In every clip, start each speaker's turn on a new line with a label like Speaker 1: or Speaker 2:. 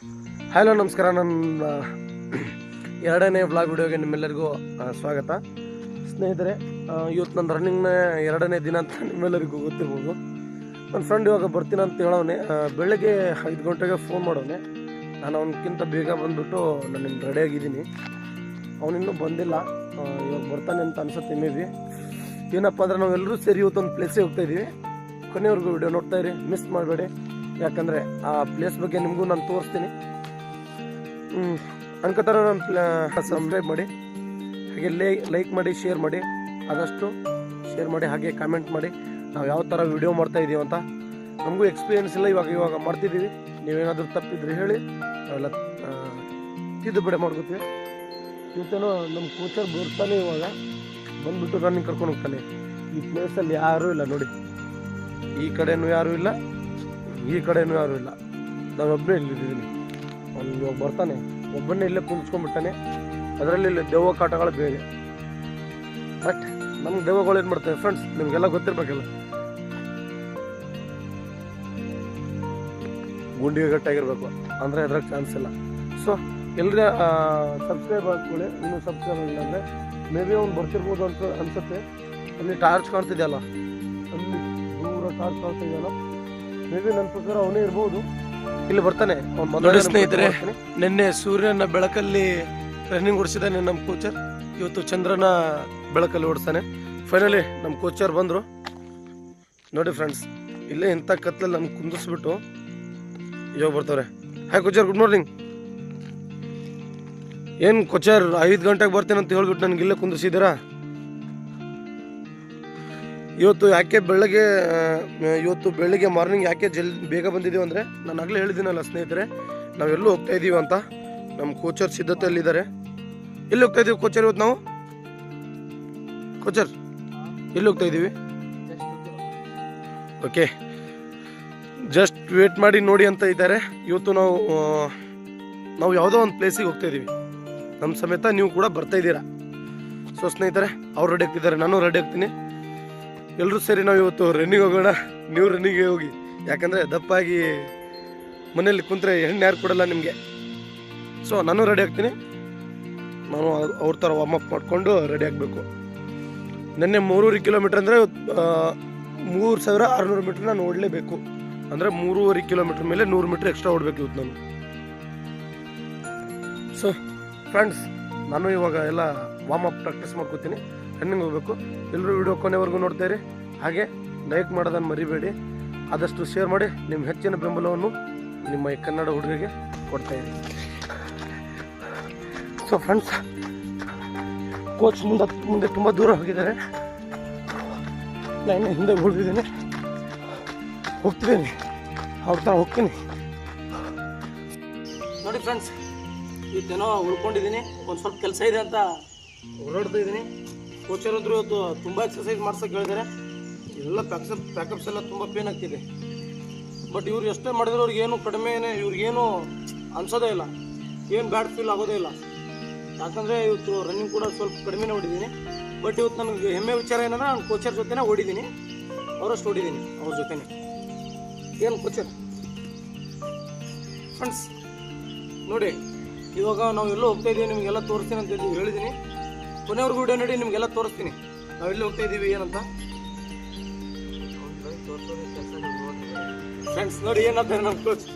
Speaker 1: Hello, ನಮಸ್ಕಾರ. ನನ್ನ ಎರಡನೇ ವ್ಲಾಗ್ ವಿಡಿಯೋಗೆ ನಿಮ್ಮೆಲ್ಲರಿಗೂ ಸ್ವಾಗತ. ಸ್ನೇಹಿತರೆ ಇವತ್ತು ನನ್ನ ರನ್ನಿಂಗ್ನ ಎರಡನೇ ದಿನ ಅಂತ ನಿಮ್ಮೆಲ್ಲರಿಗೂ ಗೊತ್ತಿರ್ಬೋದು. ನನ್ನ ಫ್ರೆಂಡ್ ಇವಾಗ ಬರ್ತೀನಿ ಅಂತ ಹೇಳೋನೆ ಬೆಳಗ್ಗೆ ಐದು ಗಂಟೆಗೆ ಫೋನ್ ಮಾಡೋನೆ ನಾನು ಅವನಕ್ಕಿಂತ ಬೇಗ ಬಂದುಬಿಟ್ಟು ನಾನು ನಿಮ್ಗೆ ರೆಡಿಯಾಗಿದ್ದೀನಿ ಅವನಿನ್ನೂ ಬಂದಿಲ್ಲ. ಇವಾಗ ಬರ್ತಾನೆ ಅಂತ ಅನ್ಸುತ್ತೆ ಮೇ ಬಿ ಏನಪ್ಪ ಅಂದರೆ ನಾವೆಲ್ಲರೂ ಸೇರಿ ಇವತ್ತೊಂದು ಪ್ಲೇಸಿಗೆ ಹೋಗ್ತಾ ಇದ್ದೀವಿ ಕೊನೆವರೆಗೂ ವಿಡಿಯೋ ನೋಡ್ತಾ ಮಿಸ್ ಮಾಡಬೇಡಿ. ಯಾಕಂದರೆ ಆ ಪ್ಲೇಸ್ ಬಗ್ಗೆ ನಿಮಗೂ ನಾನು ತೋರಿಸ್ತೀನಿ. ಅನ್ಕೋತಾರ ನಾನು ಸಬ್ಸ್ಕ್ರೈಬ್ ಮಾಡಿ. ಹಾಗೆ ಲೈ ಲೈಕ್ ಮಾಡಿ ಶೇರ್ ಮಾಡಿ. ಆದಷ್ಟು ಶೇರ್ ಮಾಡಿ, ಹಾಗೆ ಕಾಮೆಂಟ್ ಮಾಡಿ. ನಾವು ಯಾವ ಥರ ವಿಡಿಯೋ ಮಾಡ್ತಾ ಇದ್ದೀವಿ ಅಂತ ನಮಗೂ ಎಕ್ಸ್ಪೀರಿಯೆನ್ಸ್ ಇಲ್ಲ ಇವಾಗ ಇವಾಗ ಮಾಡ್ತಿದ್ದೀವಿ ನೀವೇನಾದರೂ ತಪ್ಪಿದ್ರೆ ಹೇಳಿ, ನಾವೆಲ್ಲ ತಿದ್ದುಪಡಿ ಮಾಡ್ಕೋತೀವಿ. ಇವತ್ತೇನೋ ನಮ್ಮ ಕೋಚರ್ ಬರ್ತಾನೆ ಇವಾಗ. ಬಂದುಬಿಟ್ಟು ರನ್ನಿಂಗ್ ಕರ್ಕೊಂಡು ಹೋಗ್ತಾನೆ. ಈ ಪ್ಲೇಸಲ್ಲಿ ಯಾರೂ ಇಲ್ಲ ನೋಡಿ. ಈ ಕಡೆಯೂ ಯಾರೂ ಇಲ್ಲ. ಈ ಕಡೆನೂ ಯಾರು ಇಲ್ಲ. ನಾನು ಒಬ್ಬನೇ ಇಲ್ಲಿದ್ದೀನಿ ಅವ್ನು ಇವಾಗ ಬರ್ತಾನೆ. ಒಬ್ಬನೇ ಇಲ್ಲೇ ಕುಂತ್ಕೊಂಡ್ಬಿಟ್ಟಾನೆ. ಅದರಲ್ಲಿ ಇಲ್ಲಿ ದೆವ್ವ ಕಾಟಗಳು ಬೇರೆ. ಬಟ್ ನಮ್ಮ ದೆವ್ವಗಳು ಏನು ಮಾಡ್ತವೆ ಫ್ರೆಂಡ್ಸ್ ನಿಮಗೆಲ್ಲ ಗೊತ್ತಿರಬೇಕಲ್ಲ. ಗುಂಡಿಗೆ ಗಟ್ಟಾಗಿರ್ಬೇಕು ಅಂದರೆ ಅದ್ರಾಗ ಚಾನ್ಸ್ ಇಲ್ಲ. ಸೊ ಎಲ್ಲರ ಸಬ್ಸ್ಕ್ರೈಬ್ ಆಗ್ಕೊಳ್ಳಿ. ಇನ್ನೂ ಸಬ್ಸ್ಕ್ರೈಬ್ ಆಗಿಲ್ಲ ಅಂದರೆ ಮೇ ಬಿ ಅವ್ನು ಬರ್ತಿರ್ಬೋದು ಅಂತ ಅನ್ಸುತ್ತೆ. ಅಲ್ಲಿ ಟಾರ್ಚ್ ಕಾಣ್ತಿದೆಯಲ್ಲ? ಅಲ್ಲಿ ದೂರ ಟಾರ್ಚ್ ಕಾಣ್ತಿದೆಯಲ್ಲ? ಮೇ ಬಿ ನನ್ನ ಪ್ರಕಾರ ಅವನೇ ಇರ್ಬೋದು. ಇಲ್ಲಿ ಬರ್ತಾನೆ.
Speaker 2: ನೋಡಿ ಸ್ನೇಹಿತರೆ, ನಿನ್ನೆ ಸೂರ್ಯನ ಬೆಳಕಲ್ಲಿ ರನ್ನಿಂಗ್ ಓಡಿಸಿದಾನೆ ನಮ್ಮ ಕೋಚರ್
Speaker 1: ಇವತ್ತು ಚಂದ್ರನ ಬೆಳಕಲ್ಲಿ ಓಡಿಸ್ತಾನೆ. ಫೈನಲಿ ನಮ್ಮ ಕೋಚರ್ ಬಂದರು. ನೋಡಿ ಫ್ರೆಂಡ್ಸ್ ಇಲ್ಲೇ ಇಂಥ ಕತ್ಲಲ್ಲಿ ನಮ್ಗೆ ಕುಂದಿಸ್ಬಿಟ್ಟು ಇವಾಗ ಬರ್ತಾರೆ. ಹಾಯ್ ಕೋಚರ್ ಗುಡ್ ಮಾರ್ನಿಂಗ್ ಏನು ಕೋಚರ್ ಐದು ಗಂಟೆಗೆ ಬರ್ತೀನಿ ಅಂತ ಹೇಳ್ಬಿಟ್ಟು ನನಗೆ ಇಲ್ಲೇ ಕುಂದಿಸಿದ್ದೀರಾ? ಇವತ್ತು ಯಾಕೆ ಬೆಳಗ್ಗೆ ಇವತ್ತು ಬೆಳಗ್ಗೆ ಮಾರ್ನಿಂಗ್ ಯಾಕೆ ಜಲ್ ಬೇಗ ಬಂದಿದ್ದೀವಿ ಅಂದರೆ ನಾನು ಆಗಲೇ ಹೇಳಿದ್ದೀನಲ್ಲ ಸ್ನೇಹಿತರೆ, ನಾವೆಲ್ಲೂ ಹೋಗ್ತಾ ಇದ್ದೀವಿ ಅಂತ. ನಮ್ಮ ಕೋಚರ್ ಸಿದ್ಧತೆಯಲ್ಲಿದ್ದಾರೆ. ಎಲ್ಲಿ ಹೋಗ್ತಾ ಇದ್ದೀವಿ ಕೋಚರ್ ಇವತ್ತು ನಾವು? ಕೋಚರ್ ಎಲ್ಲಿ ಹೋಗ್ತಾ ಇದ್ದೀವಿ ಓಕೆ ಜಸ್ಟ್ ವೇಟ್ ಮಾಡಿ ನೋಡಿ ಅಂತ ಇದ್ದಾರೆ. ಇವತ್ತು ನಾವು ನಾವು ಯಾವುದೋ ಒಂದು ಪ್ಲೇಸಿಗೆ ಹೋಗ್ತಾ ಇದ್ದೀವಿ ನಮ್ಮ ಸಮೇತ ನೀವು ಕೂಡ ಬರ್ತಾ ಇದ್ದೀರಾ. ಸೊ ಸ್ನೇಹಿತರೆ, ಅವ್ರು ರೆಡಿ ಆಗ್ತಿದ್ದಾರೆ, ನಾನು ರೆಡಿ ಆಗ್ತೀನಿ. ಎಲ್ಲರೂ ಸೇರಿ ನಾವು ಇವತ್ತು ರನ್ನಿಂಗ್ ಹೋಗೋಣ. ನೀವು ರನ್ನಿಂಗ್ಗೆ ಹೋಗಿ. ಯಾಕಂದರೆ ದಪ್ಪಾಗಿ ಮನೇಲಿ ಕುಂತ್ರೆ ಹೆಣ್ಣು ಯಾರು ಕೊಡಲ್ಲ ನಿಮಗೆ. ಸೊ ನಾನು ರೆಡಿ ಆಗ್ತೀನಿ. ನಾನು ಅವ್- ಅವ್ರ ಥರ ಅಪ್ ಮಾಡಿಕೊಂಡು ರೆಡಿ ಆಗಬೇಕು. ನಿನ್ನೆ ಮೂರುವರೆ ಕಿಲೋಮೀಟ್ರ್ ಅಂದರೆ ಮೂರು ಸಾವಿರ ಆರುನೂರು ಮೀಟ್ರ್ ನಾನು ಓಡಲೇಬೇಕು. ಅಂದರೆ ಮೂರುವರೆ ಕಿಲೋಮೀಟ್ರ್ ಮೇಲೆ ನೂರು ಮೀಟ್ರ್ ಎಕ್ಸ್ಟ್ರಾ ಓಡಬೇಕು ಇವತ್ತು ನಾನು. ಸೊ ಫ್ರೆಂಡ್ಸ್ ನಾನು ಇವಾಗ ಎಲ್ಲ ವಾರ್ಮ್ ಅಪ್ ಪ್ರಾಕ್ಟೀಸ್ ಮಾಡ್ಕೋತೀನಿ. ರನ್ನಿಂಗ್ ಹೋಗಬೇಕು. ಎಲ್ಲರೂ ವಿಡಿಯೋ ಕೊನೆವರೆಗೂ ನೋಡ್ತಾ ಇರಿ. ಹಾಗೆ ಲೈಕ್ ಮಾಡೋದನ್ನು ಮರಿಬೇಡಿ. ಆದಷ್ಟು ಶೇರ್ ಮಾಡಿ ನಿಮ್ಮ ಹೆಚ್ಚಿನ ಬೆಂಬಲವನ್ನು ನಿಮ್ಮ ಈ ಕನ್ನಡ ಹುಡುಗರಿಗೆ ಕೊಡ್ತಾ ಇರಿ. ಸೊ ಫ್ರೆಂಡ್ಸ್ ಕೋಚ್ ಮುಂದೆ ಮುಂದೆ ತುಂಬ ದೂರ ಹೋಗಿದ್ದಾರೆ. ನಾನು ಹಿಂದೆ ಉಳಿದಿದ್ದೀನಿ. ಹೋಗ್ತಿದ್ದೀನಿ ಅವ್ರ ಥರ ಹೋಗ್ತೀನಿ.
Speaker 2: ನೋಡಿ ಫ್ರೆಂಡ್ಸ್ ಇವತ್ತೇನೋ ಉಳ್ಕೊಂಡಿದ್ದೀನಿ. ಒಂದು ಸ್ವಲ್ಪ ಕೆಲಸ ಇದೆ ಅಂತ ಓಡಾಡ್ತಾ ಇದ್ದೀನಿ. ಕೋಚರ್ ಅಂದ್ರು ಇವತ್ತು ತುಂಬ ಎಕ್ಸಸೈಸ್ ಮಾಡ್ಸೋಕೆ ಹೇಳಿದ್ದಾರೆ ಎಲ್ಲ ಪ್ಯಾಕ್ಸಪ್ ಪ್ಯಾಕಪ್ಸ್ ಎಲ್ಲ ತುಂಬ ಪೇನ್ ಆಗ್ತಿದೆ. ಬಟ್ ಇವ್ರು ಎಷ್ಟೇ ಮಾಡಿದ್ರು ಅವ್ರಿಗೆ ಏನು ಕಡಿಮೆ ಇವ್ರಿಗೇನು ಅನ್ಸೋದೇ ಇಲ್ಲ. ಏನು ಬ್ಯಾಡ್ ಫೀಲ್ ಆಗೋದೇ ಇಲ್ಲ. ಯಾಕಂದರೆ ಇವತ್ತು ರನ್ನಿಂಗ್ ಕೂಡ ಸ್ವಲ್ಪ ಕಡಿಮೆನೇ ಹೊಡಿದ್ದೀನಿ ಬಟ್ ಇವತ್ತು ನನಗೆ ಹೆಮ್ಮೆ ವಿಚಾರ ಏನಂದ್ರೆ ನಾನು ಕೋಚರ್ ಜೊತೆನೇ ಓಡಿದ್ದೀನಿ ಅವರಷ್ಟು ಓಡಿದ್ದೀನಿ ಅವ್ರ ಜೊತೆನೇ. ಏನು ಕೋಚರ್ ಫ್ರೆಂಡ್ಸ್ ನೋಡಿ, ಇವಾಗ ನಾವು ಎಲ್ಲೋ ಹೋಗ್ತಾ ಇದ್ದೀವಿ ನಿಮಗೆಲ್ಲ ತೋರಿಸ್ತೀನಿ ಅಂತ ಹೇಳಿದ್ದೀನಿ ಕೊನೆವರೆಗೂ ವಿಡಿಯೋ ನೋಡಿ, ನಿಮಗೆಲ್ಲ ತೋರಿಸ್ತೀನಿ. ನಾವು ಎಲ್ಲಿ ಹೋಗ್ತಾ ಇದ್ದೀವಿ ಏನಂತ? ಫ್ರೆಂಡ್ಸ್ ನೋಡಿ ಏನಂತಾರೆ ನಮ್ಮ ಕೋಚ್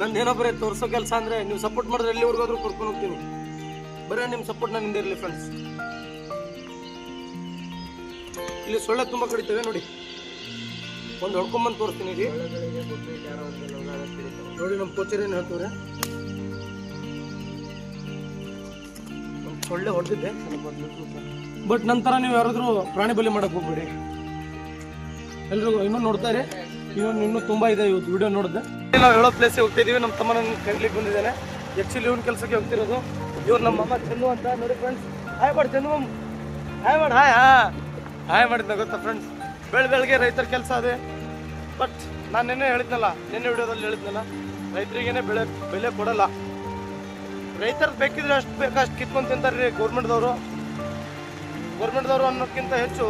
Speaker 2: ನಂದು ಏನೋ ಬರೀ ತೋರಿಸೋ ಕೆಲಸ ಅಂದರೆ ನೀವು ಸಪೋರ್ಟ್ ಮಾಡಿದ್ರೆ ಎಲ್ಲಿವರೆಗೂ ಆದ್ರೂ ಕರ್ಕೊಂಡು ಹೋಗ್ತೀನಿ. ಬರೀ ನಿಮ್ಮ ಸಪೋರ್ಟ್ ನನ್ನಿಂದ ಇರಲಿ ಫ್ರೆಂಡ್ಸ್ ಇಲ್ಲಿ ಸೊಳ್ಳೆ ತುಂಬ ಕಡಿತವೆ, ನೋಡಿ. ಒಂದು ಹೊಡ್ಕೊಂಬಂದು ತೋರಿಸ್ತೀನಿ ಇಲ್ಲಿ. ನೋಡಿ ನಮ್ಮ ಕೋಚರ್ ಏನು ಹೇಳ್ತವ್ರೆ? ಸೊಳ್ಳೆ ಹೊಡೆದಿದ್ದೆ ಬಟ್ ನಂತರ ನೀವು ಯಾರಾದರೂ ಪ್ರಾಣಿ ಬಲಿ ಮಾಡಕ್ ಹೋಗ್ಬೇಡಿ. ಎಲ್ಲರೂ ಇನ್ನೂ ನೋಡ್ತಾರೆ ಇವನು ಇನ್ನೂ ತುಂಬಾ ಇದೆ ಇವತ್ತು ವಿಡಿಯೋ ನೋಡಿದೆ. ನಾವು ಹೇಳೋ ಪ್ಲೇಸಿಗೆ ಹೋಗ್ತಾ ನಮ್ಮ ತಮ್ಮನ ನನ್ನ ಕರೀಲಿಕ್ಕೆ ಬಂದಿದ್ದಾನೆ. ಆ್ಯಕ್ಚುಲಿ ಇವ್ನ ಕೆಲಸಕ್ಕೆ ಹೋಗ್ತಿರೋದು. ಇವ್ರು ನಮ್ಮ ಅಮ್ಮ ಚೆನ್ನು ಅಂತ. ನೋಡಿ ಫ್ರೆಂಡ್ಸ್ ಹಾಯ್ ಮಾಡಿ ಚೆನ್ನು. ಹಾಯ್ ಮಾಡಿ ಹಾಯ್ ಹಾ ಹಾಯ್ ಮಾಡಿದ್ನ ಗೊತ್ತಾ ಫ್ರೆಂಡ್ಸ್ ಬೆಳೆ ಬೆಳಗ್ಗೆ ರೈತರ ಕೆಲಸ ಅದೇ. ಬಟ್ ನಾನು ನಿನ್ನೆ ಹೇಳಿದ್ನಲ್ಲ, ನಿನ್ನೆ ವಿಡಿಯೋದಲ್ಲಿ ಹೇಳಿದ್ನಲ್ಲ, ರೈತರಿಗೇನೆ ಬೆಳೆ, ಬೆಲೆ ಕೊಡಲ್ಲ. ರೈತರು ಬೇಕಿದ್ರೆ ಅಷ್ಟು ಬೇಕು, ಅಷ್ಟು ಕಿತ್ಕೊಂಡು ತಿಂತಾರೆ ಗೌರ್ಮೆಂಟ್ದವರು. ಗೌರ್ಮೆಂಟ್ದವರು ಅನ್ನೋಕ್ಕಿಂತ ಹೆಚ್ಚು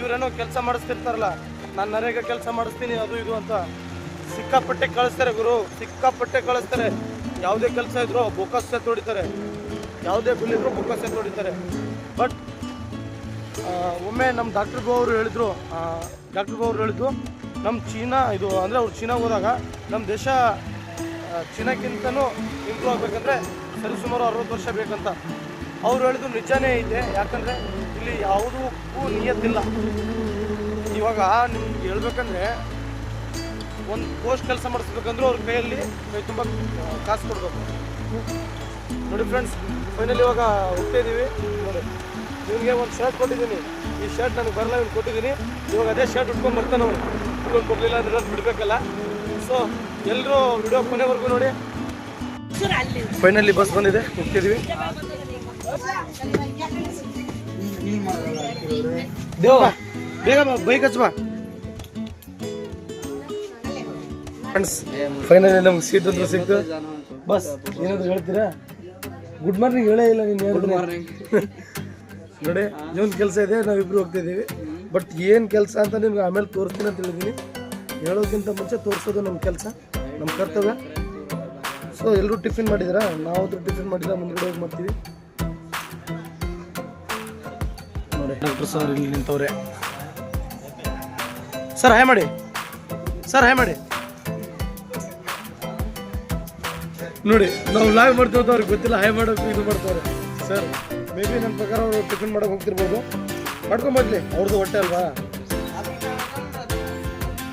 Speaker 2: ಇವರೇನೋ ಕೆಲಸ ಮಾಡಿಸ್ತಿರ್ತಾರಲ್ಲ, ನಾನು ನರೇಗ ಕೆಲಸ ಮಾಡಿಸ್ತೀನಿ, ಅದು ಇದು ಅಂತ ಸಿಕ್ಕಾಪಟ್ಟೆ ಕಳಿಸ್ತಾರೆ ಗುರು, ಸಿಕ್ಕಾಪಟ್ಟೆ ಕಳಿಸ್ತಾರೆ. ಯಾವುದೇ ಕೆಲಸ ಇದ್ರು ಬೊಕ್ಕಸ ತೊಡಿತಾರೆ ಯಾವುದೇ ಬಿಲ್ ಇದ್ರು ಬೊಕ್ಕಸ ತೊಡಿತಾರೆ ಬಟ್ ಒಮ್ಮೆ ನಮ್ಮ ಡಾಕ್ಟರ್ ಬೋ ಅವರು ಹೇಳಿದ್ರು ಡಾಕ್ಟರ್ ಬೋ ಅವರು ಹೇಳಿದ್ರು ನಮ್ಮ ಚೀನಾ ಇದು ಅಂದರೆ ಅವ್ರು ಚೀನಾ ಹೋದಾಗ ನಮ್ಮ ದೇಶ ಚೀನಾಕ್ಕಿಂತನೂ ಇಂಪ್ರೂವ್ ಆಗಬೇಕಂದ್ರೆ ಸರಿಸುಮಾರು ಅರವತ್ತು ವರ್ಷ ಬೇಕಂತ. ಅವ್ರು ಹೇಳಿದ್ರು ನಿಜನೇ ಇದೆ. ಯಾಕಂದರೆ ಇಲ್ಲಿ ಯಾವುದಕ್ಕೂ ನಿಯತ್ತಿಲ್ಲ. ಇವಾಗ ನಿಮ್ಗೆ ಹೇಳ್ಬೇಕಂದ್ರೆ ಒಂದು ಪೋಸ್ಟ್ ಕೆಲಸ ಮಾಡಿಸ್ಬೇಕಂದ್ರೆ ಅವ್ರ ಕೈಯಲ್ಲಿ ಕೈ ತುಂಬ ಕಾಸು ಕೊಡಬೇಕು. ನೋಡಿ ಫ್ರೆಂಡ್ಸ್ ಫೈನಲ್ ಇವಾಗ ಹೋಗ್ತಾ ಇದ್ದೀವಿ ನೋಡಿ ಒಂದು ಶರ್ಟ್ ಕೊಟ್ಟಿದ್ದೀನಿ. ಈ ಶರ್ಟ್ ನನಗೆ ಬರಲ್ಲ ಇವ್ನು ಕೊಟ್ಟಿದ್ದೀನಿ. ಇವಾಗ ಅದೇ ಶರ್ಟ್ ಉಟ್ಕೊಂಡು ಬರ್ತಾನೆ ಅವನು. ಕೊಡಲಿಲ್ಲ ಅಂದ್ರೆ ಅದು ಬಿಡಬೇಕಲ್ಲ. ಸೊ ಎಲ್ಲರೂ ವಿಡಿಯೋ ಕೊನೆವರೆಗೂ ನೋಡಿ. ಫೈನಲಿ ಬಸ್ ಬಂದಿದೆ ಹೋಗ್ತಿದೀವಿ. ದೇವ ಬೇಗ ಬೈಕ್ ಹಚ್ಚ ಬಾ. ಫ್ರೆಂಡ್ಸ್ ಫೈನಲಿ ನಮ್ಗೆ ಸೀಟ್ ಅಂತ ಸಿಕ್ತು. ಬಸ್ ಏನಾದ್ರು ಹೇಳ್ತೀರಾ? ಗುಡ್ ಮಾರ್ನಿಂಗ್ ಹೇಳೇ ಇಲ್ಲ ನೀನು ಗುಡ್ ಮಾರ್ನಿಂಗ್ ನೋಡಿ ಇನ್ನೊಂದು ಕೆಲಸ ಇದೆ ನಾವಿಬ್ರು ಹೋಗ್ತಾ ಇದೀವಿ ಬಟ್ ಏನು ಕೆಲಸ ಅಂತ ನಿಮ್ಗೆ ಆಮೇಲೆ ತೋರಿಸ್ತೀನಿ ಅಂತ ಹೇಳಿದ್ದೀನಿ ಹೇಳೋಕ್ಕಿಂತ ಮುಂಚೆ ತೋರಿಸೋದು ನಮ್ಮ ಕೆಲಸ ನಮ್ಮ ಕರ್ತವ್ಯ. ಸೊ ಎಲ್ಲರೂ ಟಿಫಿನ್ ಮಾಡಿದ್ದೀರಾ ನಾವು ಟಿಫಿನ್ ಮಾಡಿದ ಮುಂದ್ಗಡೆ ಹೋಗಿ ಮಾಡ್ತೀವಿ. ನೋಡಿ ಡಾಕ್ಟರ್ ಸರ್ ಇಲ್ಲಿ ನಿಂತವ್ರೆ. ಸರ್ ಹಾಯ್ ಮಾಡಿ. ಸರ್ ಹಾಯ್ ಮಾಡಿ. ನೋಡಿ, ನಾವು ಲಾಗ್ ಮಾಡ್ತೀವಿ ಅಂತ ಅವ್ರಿಗೆ ಗೊತ್ತಿಲ್ಲ. ಹಾಯ್ ಮಾಡೋಕೆ ಇದು ಮಾಡ್ತಾರೆ. ಸರ್ ಮೇ ಬಿ ನನ್ನ ಪ್ರಕಾರ ಅವರು ಟಿಫಿನ್ ಮಾಡೋಕೆ ಹೋಗ್ತಿರ್ಬೋದು. ಮಾಡ್ಕೊಂಬರ್ಲಿ ಅವ್ರದ್ದು ಹೊಟ್ಟೆ ಅಲ್ವಾ?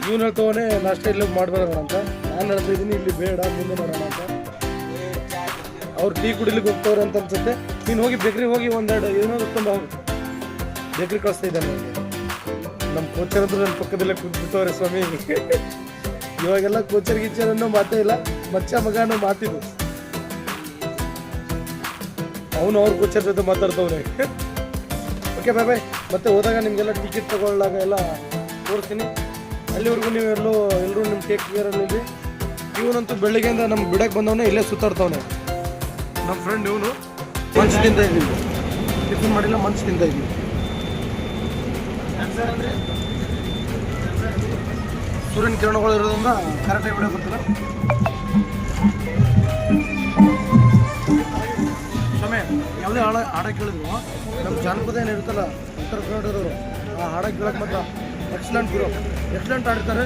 Speaker 2: ಇವ್ನು ಹೇಳ್ತವನೇ, ನಾಷ್ಟ ಇಲ್ಲಿ ಮಾಡ್ಬರೋಣ ಅಂತ. ನಾನು ಹೇಳ್ತಾ ಇದ್ದೀನಿ ಇಲ್ಲಿ ಬೇಡ, ಮುಂದೆ ಮಾಡೋಣ ಅಂತ. ಅವ್ರು ಟೀ ಕುಡಿಲಿಕ್ಕೆ ಹೋಗ್ತವ್ರೆ ಅಂತ ಅನ್ಸುತ್ತೆ. ನೀನು ಹೋಗಿ ಬೇಕ್ರಿ, ಹೋಗಿ ಒಂದೆರಡು, ಏನೋ ತುಂಬ ಹೋಗಿ. ಬೇಕ್ರಿ ಕಳಿಸ್ತಾ ಇದ್ದಾನೆ ನಮ್ಮ ಕೋಚರ್ ಅಂದ್ರೆ ನನ್ನ ಪಕ್ಕದಲ್ಲೇ ಕೂತ್ಬಿಟ್ಟವ್ರೆ ಸ್ವಾಮಿ. ಇವಾಗೆಲ್ಲ ಕೋಚರ್ ಗೀಚರ್ ಅನ್ನೋ ಮಾತೇ ಇಲ್ಲ, ಮಚ್ಚ ಮಗ ಅನ್ನೋ ಮಾತಿದು. ಅವನು ಅವ್ರ ಕೋಚರ್ ಜೊತೆ ಮಾತಾಡ್ತವ್ರೆ ಓಕೆ ಬಾಯ್ ಬಾಯ್ ಮತ್ತೆ ಹೋದಾಗ ನಿಮಗೆಲ್ಲ ಟಿಕೆಟ್ ತಗೊಳ್ಳಾಗ ಎಲ್ಲ ತೋರಿಸ್ತೀನಿ. ಅಲ್ಲಿವರೆಗೂ ನೀವು ಎಲ್ಲೋ ಎಲ್ಲರೂ ನಿಮ್ಮ ಟೇಕ್ ಕೇರಲ್ಲಿ ಇವನಂತೂ ಬೆಳಿಗ್ಗೆಯಿಂದ ನಮ್ಗೆ ಬಿಡಕ್ಕೆ ಬಂದವನೇ ಇಲ್ಲೇ ಸುತ್ತಾಡ್ತವನೆ. ನಮ್ಮ ಫ್ರೆಂಡ್ ಇವನು? ಮಂಚ್ ತಿಂತ ಇದ್ದೀವಿ ಟಿಫಿನ್ ಮಾಡಿಲ್ಲ ಮಂಚ್ ತಿಂತ ಇದ್ದೀವಿ ಸೂರ್ಯನ ಕಿರಣಗಳು ಇರೋದ್ರಿಂದ ಕರೆಕ್ಟಾಗಿ ಬಿಡೋ ಬರ್ತಿಲ್ಲ. ಸಮಯ ಯಾವುದೇ ಹಾಡ ಹಾಡ ಕೇಳಿದ್ರು. ನಮ್ಮ ಜಾನಪದ ಏನು ಇರುತ್ತಲ್ಲ ಉತ್ತರ ಕರ್ನಾಟಕದವರು ಆ ಹಾಡ ಕೇಳಕ್ಕೆ ಮಾತ್ರ ಎಕ್ಸಲೆಂಟ್ ಗುರು. ಎಕ್ಸಲೆಂಟ್ ಆಡ್ತಾರೆ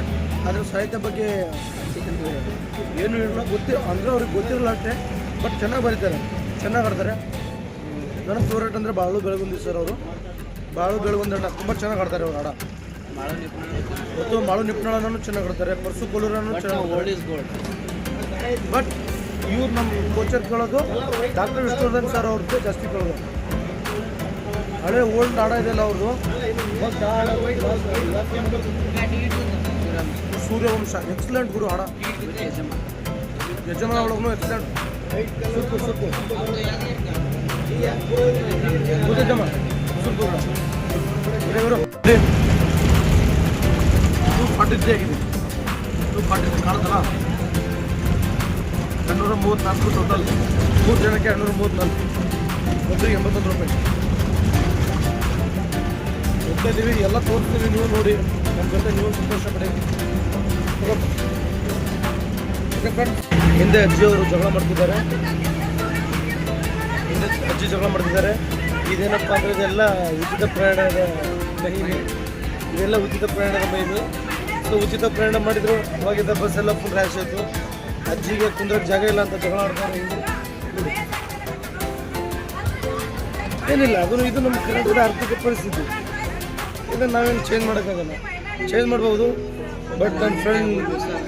Speaker 2: ಅದ್ರ ಸಾಹಿತ್ಯ ಬಗ್ಗೆ ಏನು ಇಲ್ಲ ಗೊತ್ತಿ ಅಂದರೆ ಅವ್ರಿಗೆ ಗೊತ್ತಿರಲ್ಲ ಅಷ್ಟೇ ಬಟ್ ಚೆನ್ನಾಗಿ ಬರೀತಾರೆ ಚೆನ್ನಾಗಿ ಆಡ್ತಾರೆ. ನನ್ನ ಫೇವ್ರೇಟ್ ಅಂದರೆ ಬಾಳು ಬೆಳಗುಂದಿ ಸರ್ ಅವರು. ಬಾಳು ಆಟ ತುಂಬ ಚೆನ್ನಾಗಿ ಆಡ್ತಾರೆ ಅವ್ರು ಹಾಡ ಮತ್ತು ಬಾಳು ನಿಪ್ನಾಳನೂ ಚೆನ್ನಾಗಿ ಆಡ್ತಾರೆ ಪರ್ಸು ಕೊಲೂರನ್ನು ಚೆನ್ನಾಗಿ ಬಟ್ ಇವ್ರು ನಮ್ಮ ಕೋಚರ್ ಕೇಳೋದು ಡಾಕ್ಟರ್ ವಿಷ್ಣುವರ್ಧನ್ ಸರ್ ಅವ್ರದ್ದು ಜಾಸ್ತಿ ಕೇಳೋದು. ಹಳೆ ಓಲ್ಡ್ ಆಡ ಇದೆಯಲ್ಲ ಅವ್ರದ್ದು ಸೂರ್ಯವಂಶ ಎಕ್ಸಲೆಂಟ್ ಗುರು ಹಾಡ. ಯಜಮಾನ ಒಳಗೂ ಎಕ್ಸಲೆಂಟ್ ಸೂಪರ್ ಮೂವತ್ತ್ನಾಲ್ಕು ಟೋಟಲ್ ಮೂರು ಜನಕ್ಕೆ ಎರಡುನೂರ ಮೂವತ್ತ್ನಾಲ್ಕು ಒಬ್ಬರಿಗೆ ಎಂಬತ್ತೊಂದು ರೂಪಾಯಿ. ಹೋಗ್ತಾ ಇದ್ದೀವಿ ಎಲ್ಲ ತೋರಿಸ್ತೀವಿ ನೀವು ನೋಡಿ. ನಮ್ಮ ಜೊತೆ ನೀವು ಸಂತೋಷ ಪಡಿ. ಹಿಂದೆ ಅಜ್ಜಿಯವರು ಜಗಳ ಮಾಡ್ತಿದ್ದಾರೆ. ಹಿಂದೆ ಅಜ್ಜಿ ಜಗಳ ಮಾಡ್ತಿದ್ದಾರೆ. ಇದೇನಪ್ಪ ಅಂದರೆ ಇದೆಲ್ಲ ಉಚಿತ ಪ್ರಯಾಣದ ಮಹಿಮೆ. ಇದೆಲ್ಲ ಉಚಿತ ಪ್ರಯಾಣದ ಮಹಿಮೆ. ಸೊ ಉಚಿತ ಪ್ರಯಾಣ ಮಾಡಿದ್ರು ಅವಾಗಿದ್ದ ಬಸ್ ಎಲ್ಲ ಫುಲ್ ರ್ಯಾಶ್ ಆಯಿತು. ಅಜ್ಜಿಗೆ ಕುಂದ್ರಕ್ಕೆ ಜಾಗ ಇಲ್ಲ ಅಂತ ಜಗಳ ಆಡ್ತಾರೆ ಏನಿಲ್ಲ, ಅದು ಇದು ನಮ್ಮ ಕರ್ನಾಟಕದ ಆರ್ಥಿಕ ಪರಿಸ್ಥಿತಿ. ಇದನ್ನು ನಾವೇನು ಚೇಂಜ್ ಮಾಡೋಕ್ಕಾಗಲ್ಲ. ಚೇಂಜ್ ಮಾಡ್ಬೋದು. ಬಟ್ ನನ್ನ ಫ್ರೆಂಡ್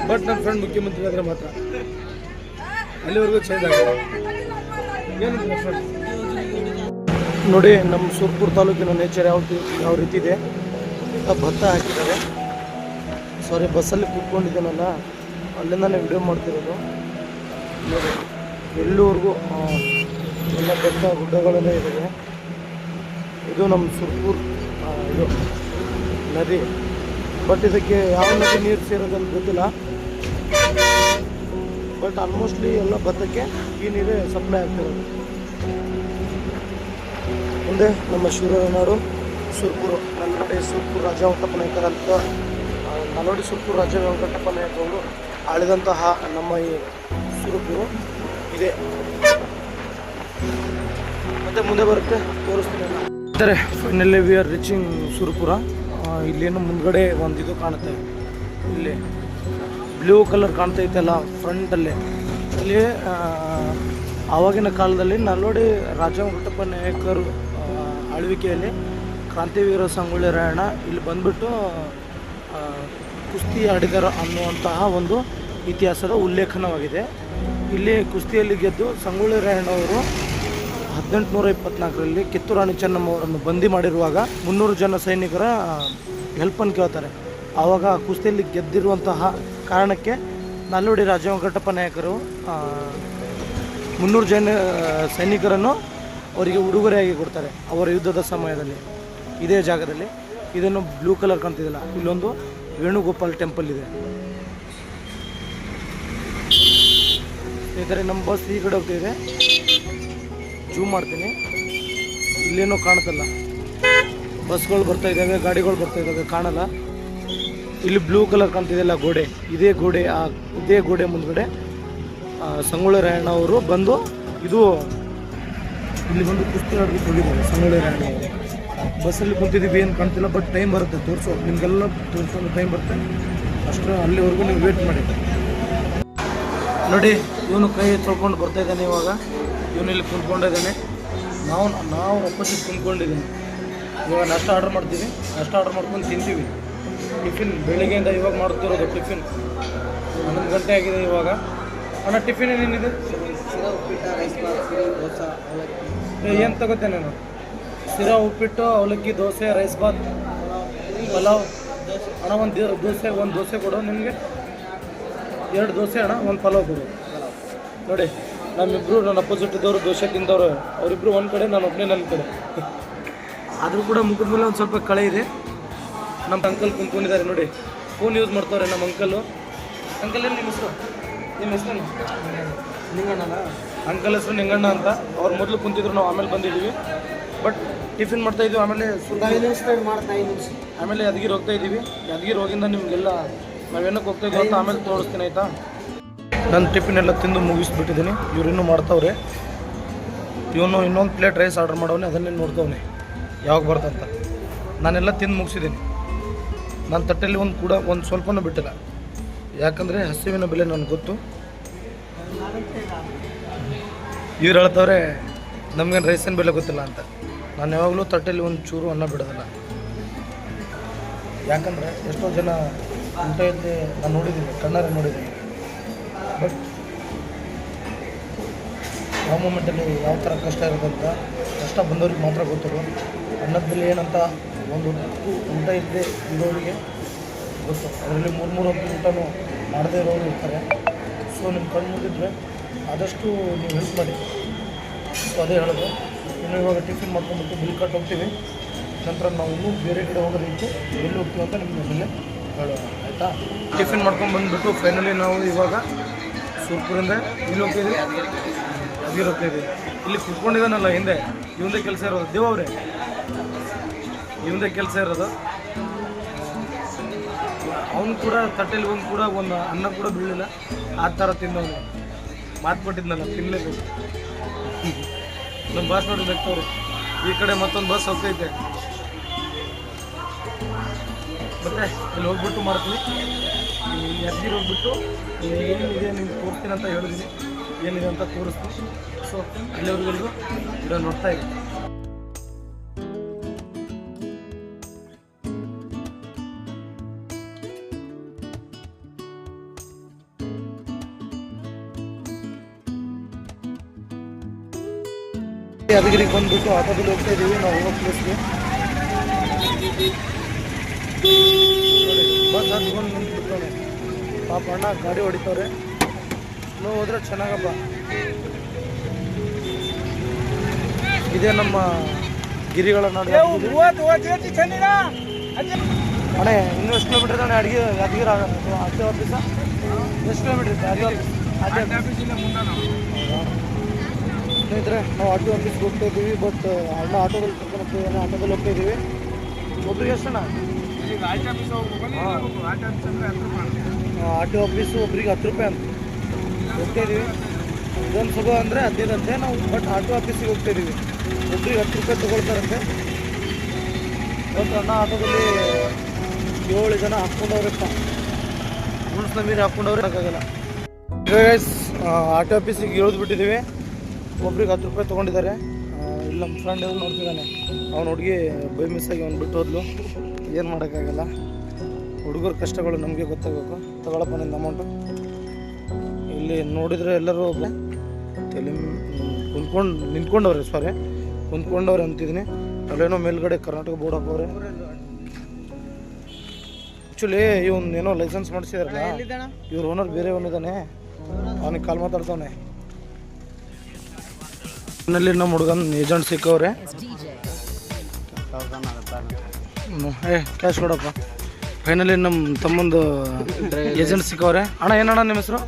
Speaker 2: ಬಟ್ ನನ್ನ ಫ್ರೆಂಡ್ ಮುಖ್ಯಮಂತ್ರಿ ಆದರೆ ಮಾತ್ರ ಅಲ್ಲಿವರೆಗೂ ಚೇಂಜ್ ಆಗಿದೆ. ಏನು ನೋಡಿ, ನಮ್ಮ ಸುರ್ಪುರ್ ತಾಲೂಕಿನ ನೇಚರ್ ಯಾವ ಯಾವ ರೀತಿ ಇದೆ? ಭತ್ತ ಹಾಕಿದ್ದಾರೆ. ಸಾರಿ ಬಸ್ಸಲ್ಲಿ ಕೂತ್ಕೊಂಡಿದ್ದೇನಲ್ಲ, ಅಲ್ಲಿಂದಾನೆ ವಿಡಿಯೋ ಮಾಡ್ತಿರೋದು. ನೋಡಿ, ಎಲ್ಲಿವರೆಗೂ ಎಲ್ಲ ಬೆಟ್ಟ ಗುಡ್ಡಗಳೆಲ್ಲ ಇದ್ದಾವೆ ಇದು ನಮ್ಮ ಸುರ್ಪುರ್ ಇದು ನದಿ. ಬಟ್ ಇದಕ್ಕೆ ಯಾವ ನದಿ ನೀರು ಸೇರೋದಂತ ಗೊತ್ತಿಲ್ಲ. ಬಟ್ ಆಲ್ಮೋಸ್ಟ್ಲಿ ಎಲ್ಲ ಭತ್ತಕ್ಕೆ ಈ ನೀರೇ ಸಪ್ಲೈ ಆಗ್ತಿರೋದು ಮುಂದೆ ನಮ್ಮ ಶಿವರಾಜನಾಡು ಸುರ್ಪುರು ನಲ್ವಡಿ ಸುರ್ಪುರ ರಾಜ ವೆಂಕಟಪ್ಪ ನಾಯಕರ ಅಂತ ನಲ್ವಡಿ ಸುರ್ಪುರ್ ರಾಜ ವೆಂಕಟಪ್ಪ ನಾಯಕ ಆಳಿದಂತಹ ನಮ್ಮ ಈ ಸುರ್ಪುರು ಇದೆ. ಮತ್ತೆ ಮುಂದೆ ಬರುತ್ತೆ, ತೋರಿಸ್ತೀನಿ finally we are reaching Surapura. ಇಲ್ಲೇನು ಮುಂದ್ಗಡೆ ಒಂದು ಇದು ಕಾಣುತ್ತೆ. ಇಲ್ಲಿ ಬ್ಲೂ ಕಲರ್ ಕಾಣ್ತೈತಲ್ಲ ಫ್ರಂಟಲ್ಲಿ. ಅಲ್ಲಿ ಆ, ಆವಾಗಿನ ಕಾಲದಲ್ಲಿ ನಲ್ವಡಿ ರಾಜ ವೆಂಕಟಪ್ಪ ನಾಯಕರು ಆಳ್ವಿಕೆಯಲ್ಲಿ ಕ್ರಾಂತಿವೀರ ಸಂಗೊಳ್ಳಿ ರಾಯಣ್ಣ ಇಲ್ಲಿ ಬಂದ್ಬಿಟ್ಟು ಕುಸ್ತಿ ಆಡಿದರು ಅನ್ನುವಂತಹ ಒಂದು ಇತಿಹಾಸದ ಉಲ್ಲೇಖನವಾಗಿದೆ. ಇಲ್ಲಿ ಕುಸ್ತಿಯಲ್ಲಿ ಗೆದ್ದು ಸಂಗೊಳ್ಳಿ ರಾಯಣ್ಣವರು ಹದಿನೆಂಟುನೂರ ಇಪ್ಪತ್ನಾಲ್ಕರಲ್ಲಿ ಕಿತ್ತೂರು ರಾಣಿ ಚೆನ್ನಮ್ಮ ಅವರನ್ನು ಬಂದಿ ಮಾಡಿರುವಾಗ ಮುನ್ನೂರು ಜನ ಸೈನಿಕರ ಹೆಲ್ಪನ್ನು ಕೇಳ್ತಾರೆ. ಆವಾಗ ಕುಸ್ತಿಯಲ್ಲಿ ಗೆದ್ದಿರುವಂತಹ ಕಾರಣಕ್ಕೆ ನಾಲ್ವಡಿ ರಾಜ ವೆಂಕಟಪ್ಪ ನಾಯಕರು ಮುನ್ನೂರು ಜನ ಸೈನಿಕರನ್ನು ಅವರಿಗೆ ಉಡುಗೊರೆಯಾಗಿ ಕೊಡ್ತಾರೆ ಅವರ ಯುದ್ಧದ ಸಮಯದಲ್ಲಿ. ಇದೇ ಜಾಗದಲ್ಲಿ ಇದನ್ನು ಬ್ಲೂ ಕಲರ್ ಕಾಣ್ತಿದ್ದಿಲ್ಲ ಇಲ್ಲೊಂದು ವೇಣುಗೋಪಾಲ್ ಟೆಂಪಲ್ ಇದೆ. ಇದರೆ ನಮ್ಮ ಬಸ್ ಈ ಕಡೆ ಹೋಗ್ತಿದೆ. ಜೂಮ್ ಮಾಡ್ತೀನಿ. ಇಲ್ಲೇನೋ ಕಾಣ್ತಲ್ಲ ಬಸ್ಗಳು ಬರ್ತಾ ಇದ್ದಾವೆ, ಗಾಡಿಗಳು ಬರ್ತಾ ಇದ್ದಾವೆ, ಕಾಣಲ್ಲ. ಇಲ್ಲಿ ಬ್ಲೂ ಕಲರ್ ಕಾಣ್ತಿದೆಯಲ್ಲ ಗೋಡೆ. ಇದೇ ಗೋಡೆ, ಆ, ಇದೇ ಗೋಡೆ ಮುಂದ್ಗಡೆ ಸಂಗೊಳ್ಳಿ ರಾಯಣ್ಣ ಅವರು ಬಂದು ಇದು ಇಲ್ಲಿ ಬಂದು ಕುಸ್ತಿ ನಡೆದು ಸಂಗೊಳ್ಳಿ ರಾಯಣ್ಣ ಅವರು. ಬಸ್ಸಲ್ಲಿ ಕುಂತಿದ್ದೀವಿ ಏನು ಕಾಣ್ತಿಲ್ಲ, ಬಟ್ ಟೈಮ್ ಬರುತ್ತೆ, ತೋರಿಸೋ, ನಿಮಗೆಲ್ಲ ತೋರಿಸೋ ಟೈಮ್ ಬರುತ್ತೆ. ಅಷ್ಟು, ಅಲ್ಲಿವರೆಗೂ ನೀವು ವೇಟ್ ಮಾಡಿ. ನೋಡಿ, ಇವನು ಕೈ ತೊಳ್ಕೊಂಡು ಬರ್ತಾ ಇದ್ದಾನೆ ಇವಾಗ. ಇವನು ಇಲ್ಲಿ ಕುಂತ್ಕೊಂಡಿದ್ದಾನೆ. ನಾವು ನಾವು ಅಪೋಸಿಟ್ ಕುಂತ್ಕೊಂಡಿದ್ದೀನಿ ಇವಾಗ ನಷ್ಟ ಆರ್ಡ್ರ್ ಮಾಡ್ತೀವಿ. ನಷ್ಟ ಆರ್ಡ್ರ್ ಮಾಡ್ಕೊಂಡು ತಿಂತೀವಿ. ಟಿಫಿನ್ ಬೆಳಿಗ್ಗೆಯಿಂದ ಇವಾಗ ಮಾಡ್ತಿರೋದು ಟಿಫಿನ್ ಹನ್ನೊಂದು ಗಂಟೆ ಆಗಿದೆ ಇವಾಗ. ಅಣ್ಣ ಟಿಫಿನ್ ಏನೇನಿದೆ ಏನು ತಗೋತೇನೆ ನಾನು? ಸಿರಾ ಉಪ್ಪಿಟ್ಟು ಅವಲಕ್ಕಿ ದೋಸೆ ರೈಸ್ ಬಾತ್ ಪಲಾವ್. ಅಣ್ಣ ಒಂದು ದೋಸೆ ಒಂದು ದೋಸೆ ಕೊಡು ನಿಮಗೆ. ಎರಡು ದೋಸೆ ಅಣ್ಣ ಒಂದು ಪಲಾವ್ ಕೊಡು. ನೋಡಿ. ನಮ್ಮಿಬ್ರು ನನ್ನ ಅಪೋಸಿಟ್ ಇದ್ದವರು ದೋಷ ತಿಂದವರು ಅವರಿಬ್ರು ಒಂದು ಕಡೆ ನಾನು ಒಬ್ಬನೇ ನನ್ನ ಕಡೆ. ಆದರೂ ಕೂಡ ಮುಖದ ಮೇಲೆ ಒಂದು ಸ್ವಲ್ಪ ಕಳೆ ಇದೆ. ನಮ್ಮ ಅಂಕಲ್ ಕುಂತ್ಕೊಂಡಿದ್ದಾರೆ ನೋಡಿ. ಫೋನ್ ಯೂಸ್ ಮಾಡ್ತಾವ್ರೆ ನಮ್ಮ ಅಂಕಲ್ಲು ಅಂಕಲ್ ಏನು ನಿಮ್ಮ ಹೆಸರು? ನಿಮ್ಮ ಹೆಸರು ನಿಂಗಣ್ಣನ? ಅಂಕಲ್ ಹೆಸರು ನಿಂಗಣ್ಣ ಅಂತ. ಅವ್ರು ಮೊದಲು ಕುಂತಿದ್ರು ನಾವು ಆಮೇಲೆ ಬಂದಿದ್ದೀವಿ. ಬಟ್ ಟಿಫಿನ್ ಮಾಡ್ತಾ ಇದ್ದೀವಿ ಆಮೇಲೆ ಆಮೇಲೆ ಯಾದಗಿರಿ ಹೋಗ್ತಾ ಇದ್ದೀವಿ. ಯಾದಗಿರಿ ಹೋಗಿಂದ ನಿಮಗೆಲ್ಲ ನಾವೇನಕ್ಕೆ ಹೋಗ್ತಾ ಇದ್ದೀವಿ ಅಂತ ಆಮೇಲೆ ತೋರಿಸ್ತೀನಿ ಆಯ್ತಾ? ನಾನು ಟಿಫಿನ್ ಎಲ್ಲ ತಿಂದು ಮುಗಿಸ್ಬಿಟ್ಟಿದ್ದೀನಿ. ಇವ್ರು ಇನ್ನೂ ಮಾಡ್ತಾವ್ರೆ. ಇವನು ಇನ್ನೊಂದು ಪ್ಲೇಟ್ ರೈಸ್ ಆರ್ಡರ್ ಮಾಡವನೆ, ಅದನ್ನೇ ನೋಡ್ತವನೆ. ಯಾವಾಗ ಬರ್ತಂತ. ನಾನೆಲ್ಲ ತಿಂದು ಮುಗಿಸಿದ್ದೀನಿ. ನನ್ನ ತಟ್ಟೆಯಲ್ಲಿ ಒಂದು ಕೂಡ ಒಂದು ಸ್ವಲ್ಪನೂ ಬಿಟ್ಟಿಲ್ಲ. ಯಾಕಂದರೆ ಹಸಿವಿನ ಬೆಲೆ ನನಗೆ ಗೊತ್ತು. ಇವ್ರು ಹೇಳ್ತವ್ರೆ, ನಮ್ಗೇನು ರೈಸಿನ ಬೆಲೆ ಗೊತ್ತಿಲ್ಲ ಅಂತ. ನಾನು ಯಾವಾಗಲೂ ತಟ್ಟೆಯಲ್ಲಿ ಒಂದು ಚೂರು ಅನ್ನ ಬಿಡೋದಿಲ್ಲ. ಯಾಕಂದರೆ ಎಷ್ಟೋ ಜನ ಊಟ ನಾನು ನೋಡಿದ್ದೀನಿ, ಕಣ್ಣಾರೆ ನೋಡಿದ್ದೀನಿ. ಬಟ್ ಯಾವ ಮೂಮೆಂಟಲ್ಲಿ ಯಾವ ಥರ ಕಷ್ಟ ಇರೋದಂತ ಕಷ್ಟ ಬಂದವ್ರಿಗೆ ಮಾತ್ರ ಗೊತ್ತಿರೋ ಅನ್ನದಲ್ಲಿ ಏನಂತ ಒಂದು ಹೊತ್ತು ಊಟ ಇದ್ದೇ ಇರೋರಿಗೆ ಗೊತ್ತು. ಅದರಲ್ಲಿ ಮೂರು ಮೂರು ಹೊತ್ತು ಊಟನೂ ಮಾಡದೇ ಇರೋರು ಇರ್ತಾರೆ. ಸೊ ನಿಮ್ಮ ಕಣ್ಣು ಮುಗಿದ್ರೆ ಆದಷ್ಟು ನೀವು ಹೆಲ್ಪ್ ಮಾಡಿ. ಸೊ ಅದೇ ಹೇಳೋದು. ಇನ್ನು ಇವಾಗ ಟಿಫಿನ್ ಮಾಡ್ಕೊಂಡ್ಬಿಟ್ಟು ಬಿಲ್ ಕಟ್ ಹೋಗ್ತೀವಿ. ನಂತರ ನಾವು ಇನ್ನೂ ಬೇರೆ ಕಡೆ ಹೋಗೋದಿತ್ತು ಎಲ್ಲಿ ಹೋಗ್ತೀವಿ ಅಂತ ನಿಮ್ಮ ಮೇಲೆ ಹೇಳೋಣ. ಟಿಫಿನ್ ಮಾಡ್ಕೊಂಡು ಬಂದುಬಿಟ್ಟು ಫೈನಲಿ ನಾವು ಇವಾಗ ಸುರ್ಪುರಿಂದ ಇಲ್ಲಿ ಹೋಗ್ತಿದ್ವಿ ಅದಿ ಹೋಗ್ತಿದ್ವಿ ಇಲ್ಲಿ ಕುತ್ಕೊಂಡಿದ್ದಾನಲ್ಲ ಹಿಂದೆ ಇವಂದೇ ಕೆಲಸ ಇರೋದು. ದೇವವ್ರೆ ಇವಂದೇ ಕೆಲಸ ಇರೋದು. ಅವನು ಕೂಡ ತಟ್ಟೆಲಿ ಬಂದು ಕೂಡ ಒಂದು ಅನ್ನ ಕೂಡ ಬೀಳಲಿಲ್ಲ ಆ ಥರ ತಿನ್ನೋದು ಮಾತು ಕೊಟ್ಟಿದ್ನಲ್ಲ ತಿನ್ನಲೇಬೇಕು ನಮ್ಮ ಬಸ್ ನೋಡಿ ಬೆಕ್ತವ್ರು ಈ ಕಡೆ ಮತ್ತೊಂದು ಬಸ್ ಹೋಗ್ತೈತೆ. ಮತ್ತೆ ಇಲ್ಲಿ ಹೋಗ್ಬಿಟ್ಟು ಮಾಡ್ತೀನಿ ಯಾದಗಿರಿ ಹೋಗ್ಬಿಟ್ಟು ಏನಿದೆ ನಿಮ್ಗೆ ತೋರಿಸ್ತೀನಿ ಅಂತ ಹೇಳಿದ್ದೀನಿ ಏನಿದೆ ಅಂತ ತೋರಿಸ್ತೀನಿ. ಸೊ ಇಲ್ಲಿವರೆಗೂ ವಿಡಿಯೋ ನೋಡ್ತಾ ಇದ್ದೀನಿ ಯಾದಗಿರಿಗೆ ಬಂದ್ಬಿಟ್ಟು ಆಟೋದಲ್ಲಿ ಹೋಗ್ತಾ ಇದ್ದೀವಿ ನಾವು ಹೋಗೋ ಪ್ಲೇಸ್ಗೆ ಬಸ್ ಹತ್ಕೊಂಡು ನಿಂತ್ಬಿಡ್ತಾನೆ ಪಾಪ ಅಣ್ಣ ಗಾಡಿ ಹೊಡಿತವ್ರೆ. ಸ್ಲೋ ಹೋದ್ರೆ ಚೆನ್ನಾಗಪ್ಪ. ಇದೇ ನಮ್ಮ ಗಿರಿಗಳ ನಾಡು. ಅಣ್ಣ ಇನ್ನೂ ಎಷ್ಟು ಕಿಲೋಮೀಟರ್ ಅಣ್ಣ ಅಡಿಗೆ ಯಾದಗಿರಿ ಹತ್ತು ಆಫೀಸ ಎಷ್ಟು ಕಿಲೋಮೀಟರ್ ಇದೆ ಅದೇ ಸ್ನೇಹಿತರೆ, ನಾವು ಆಟೋ ಆಫೀಸ್ಗೆ ಹೋಗ್ತಾ ಇದ್ದೀವಿ ಬಟ್ ಅಣ್ಣ ಆಟೋದಲ್ಲಿ ಕರ್ಕೊಂಡು ಹೋಗ್ತಾ ಆಟೋದಲ್ಲಿ ಹೋಗ್ತಾ ಇದ್ದೀವಿ. ಎಷ್ಟು ಎಷ್ಟಣ್ಣ ಆರ್ ಟಿ ಆಫೀಸು ಒಬ್ರಿಗೆ ಹತ್ತು ರೂಪಾಯಿ ಅಂತ. ಹೋಗ್ತಾ ಇದ್ದೀವಿ ವಿಧಾನಸಭಾ ಅಂದರೆ ಹದಿನೈದಂತೆ ನಾವು ಬಟ್ ಆಟೋ ಆಫೀಸಿಗೆ ಹೋಗ್ತಾ ಇದೀವಿ ಒಬ್ರಿಗೆ ಹತ್ತು ರೂಪಾಯಿ ತೊಗೊಳ್ತಾರಂತೆ. ಬಟ್ ಅಣ್ಣ ಆಟೋದಲ್ಲಿ ಏಳು ಜನ ಹಾಕ್ಕೊಂಡವ್ರಪ್ಪ. ರೂಲ್ಸ್ನ ಮೀರಿ ಹಾಕ್ಕೊಂಡವ್ರೆ. ಹಾಕಾಗಲ್ಲ ಗೈಸ್ ಆಟೋ ಆಫೀಸಿಗೆ ಇಳಿದು ಬಿಟ್ಟಿದ್ದೀವಿ ಒಬ್ರಿಗೆ ಹತ್ತು ರೂಪಾಯಿ ತೊಗೊಂಡಿದ್ದಾರೆ. ಇಲ್ಲಿ ನಮ್ಮ ಫ್ರೆಂಡ್ ಎಲ್ಲ ನೋಡ್ತಿದ್ದಾನೆ ಅವ್ನು ಹುಡುಗಿ ಬೈ ಮಿಸ್ ಆಗಿ ಅವ್ನು ಬಿಟ್ಟು ಹೋದ್ಲು. ಏನು ಮಾಡೋಕ್ಕಾಗಲ್ಲ. ಹುಡುಗರ ಕಷ್ಟಗಳು ನಮಗೆ ಗೊತ್ತಾಗಬೇಕು. ತಗೊಳಪ್ಪ ನಿಂದ ಅಮೌಂಟು ಇಲ್ಲಿ ನೋಡಿದರೆ ಎಲ್ಲರೂ ತಲೆ ಕುಂತ್ಕೊಂಡು, ನಿಂತ್ಕೊಂಡವ್ರೆ ಸಾರಿ ಕುಂತ್ಕೊಂಡವ್ರೆ ಅಂತಿದ್ದೀನಿ. ಅಲ್ಲೇನೋ ಮೇಲ್ಗಡೆ ಕರ್ನಾಟಕ ಬೋರ್ಡ್ ಹಾಕೋರೆ ಆ್ಯಕ್ಚುಲಿ ಇವನ್ ಏನೋ ಲೈಸೆನ್ಸ್ ಮಾಡಿಸಿದಾರಲ್ಲ. ಇವ್ರ ಓನರ್ ಬೇರೆ ಅವನಿದ್ದಾನೆ ಅವನಿಗೆ ಕಾಲ್ ಮಾತಾಡ್ತಾವನೆ. ನಮ್ಮ ಹುಡುಗನ ಏಜೆಂಟ್ ಸಿಕ್ಕವ್ರೆ. ಏ ಕ್ಯಾಶ್ ಕೊಡಪ್ಪ. ಫೈನಲಿ ನಮ್ಮ ತಮ್ಮಂದು ಏಜೆಂಟ್ ಸಿಕ್ಕವ್ರೆ. ಅಣ್ಣ, ಏನಣ್ಣ ನಿಮ್ಮ ಹೆಸರು?